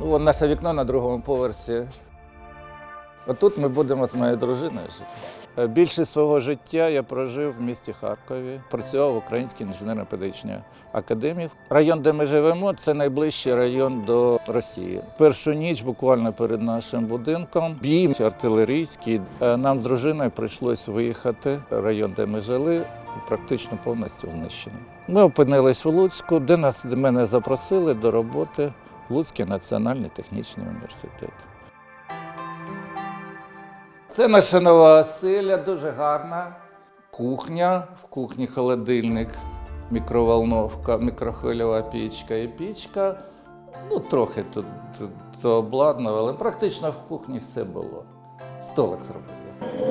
Ну, вон наше вікно на другому поверсі. Отут ми будемо з моєю дружиною жити. Е, Більшість свого життя я прожив в місті Харкові, працював в Українській інженерно-педагогічній академії. Район, де ми живемо, це найближчий район до Росії. Першу ніч, буквально перед нашим будинком, бій артилерійський. Е, Нам з дружиною прийшлось виїхати. Район, де ми жили, практично повністю знищений. Ми опинились в Луцьку, де нас мене запросили до роботи Луцький національний технічний університет. Це наша нова оселя, дуже гарна. Кухня, в кухні холодильник, мікроволновка, мікрохвильова пічка і пічка. Ну, трохи тут, тут, обладнано, але практично в кухні все було. Столик зробили.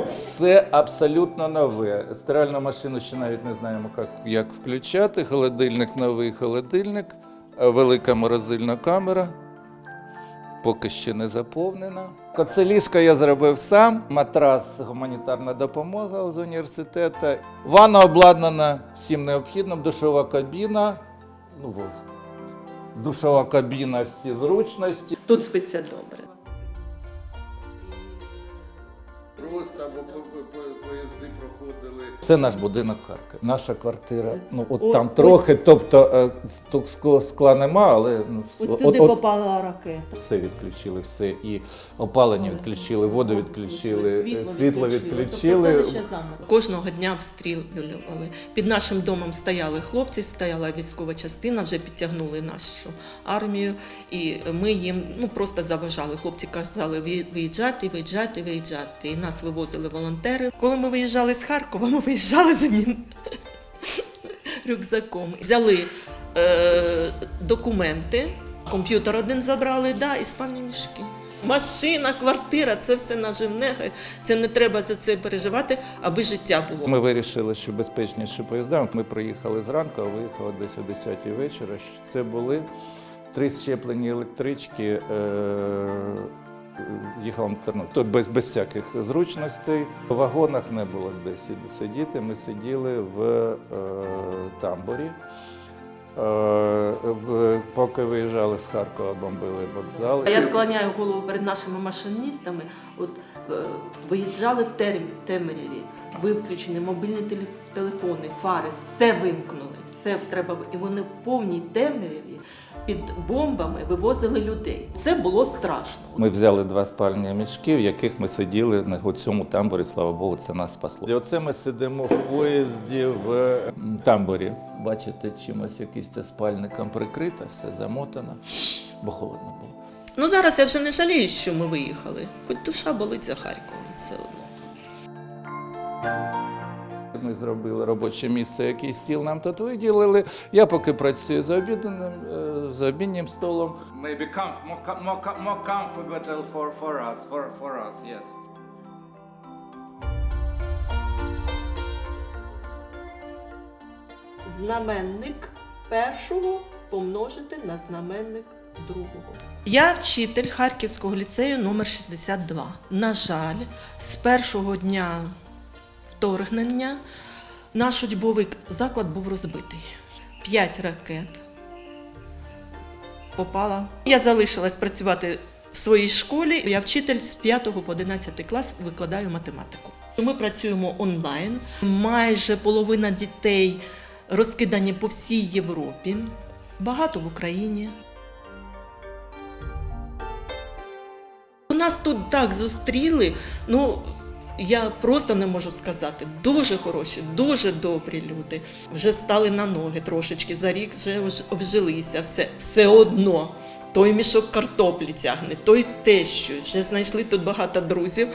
Все абсолютно нове. Стиральну машину ще навіть не знаємо, як, як включати. Холодильник новий холодильник, велика морозильна камера поки ще не заповнена. Це ліжко я зробив сам. Матрас гуманітарна допомога з університету. Ванна обладнана всім необхідним, душова кабіна. Ну. Душова кабіна, всі зручності. Тут спиться добре. Просто або поїзди проходили. Це наш будинок в Харкові. Наша квартира. Ну от О, там ось- трохи, тобто е, скла- нема, але ну, Ось от- сюди от- попала ракета. Все відключили, все. І опалення відключили, воду відключили, світло, світло відключили. Тобто Кожного дня обстрілювали. Під нашим домом стояли хлопці, стояла військова частина, вже підтягнули нашу армію, і ми їм ну просто заважали. Хлопці казали, «Ви- виїжджайте, виїжджайте, виїжджайте. І нас вивозили волонтери. Коли ми виїжджали з Харкова, ми виїжджали за ним рюкзаком. Взяли е, документи, комп'ютер один забрали, да, і спальні мішки. Машина, квартира це все наживне. Це не треба за це переживати, аби життя було. Ми вирішили, що безпечніше поїзда. Ми приїхали зранку, а виїхали десь о 10 вечора. Це були три щеплені електрички. Е- Їхала ну, то без, без всяких зручностей. В вагонах не було де сидіти. Ми сиділи в е, тамбурі. Е, поки виїжджали з Харкова, бомбили вокзал. Я склоняю голову перед нашими машиністами. От е, виїжджали в Темряві, виключені мобільні телефони, фари, все вимкнули, все треба. І вони в повній темряві під бомбами вивозили людей. Це було страшно. Ми взяли два спальні мішки, в яких ми сиділи на цьому тамбурі, слава Богу, це нас спасло. І оце ми сидимо в поїзді в м, тамбурі. Бачите, чимось якийсь це спальником прикрито, все замотано, бо холодно було. Ну зараз я вже не жалію, що ми виїхали. Хоч душа болить за Харковом все одно. Ми зробили робоче місце, який стіл нам тут виділили. Я поки працюю за обідним, е, за обіднім столом. maybe comf- more, com- more, more comfortable for, for us, for, for us, yes. знаменник першого помножити на знаменник другого. Я вчитель Харківського ліцею номер 62. На жаль, з першого дня вторгнення наш учбовий заклад був розбитий. П'ять ракет попала. Я залишилась працювати в своїй школі. Я вчитель з 5 по 11 клас викладаю математику. Ми працюємо онлайн. Майже половина дітей розкидані по всій Європі, багато в Україні. У Нас тут так зустріли. Ну, я просто не можу сказати. Дуже хороші, дуже добрі люди. Вже стали на ноги трошечки за рік, вже обжилися. Все, все одно. Той мішок картоплі тягне, той те, що вже знайшли тут багато друзів.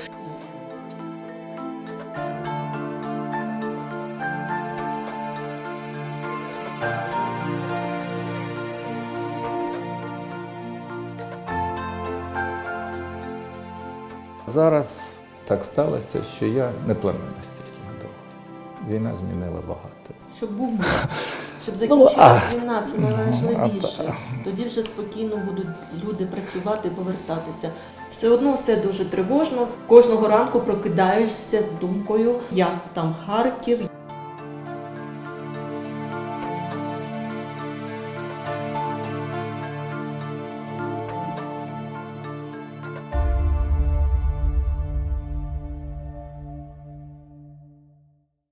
Зараз так сталося, що я не планую настільки надовго. Війна змінила багато. Щоб був мир, щоб а, закінчилась війна, це ну, найважливіше. Тоді вже спокійно будуть люди працювати, повертатися. Все одно все дуже тривожно. Кожного ранку прокидаєшся з думкою, як там Харків,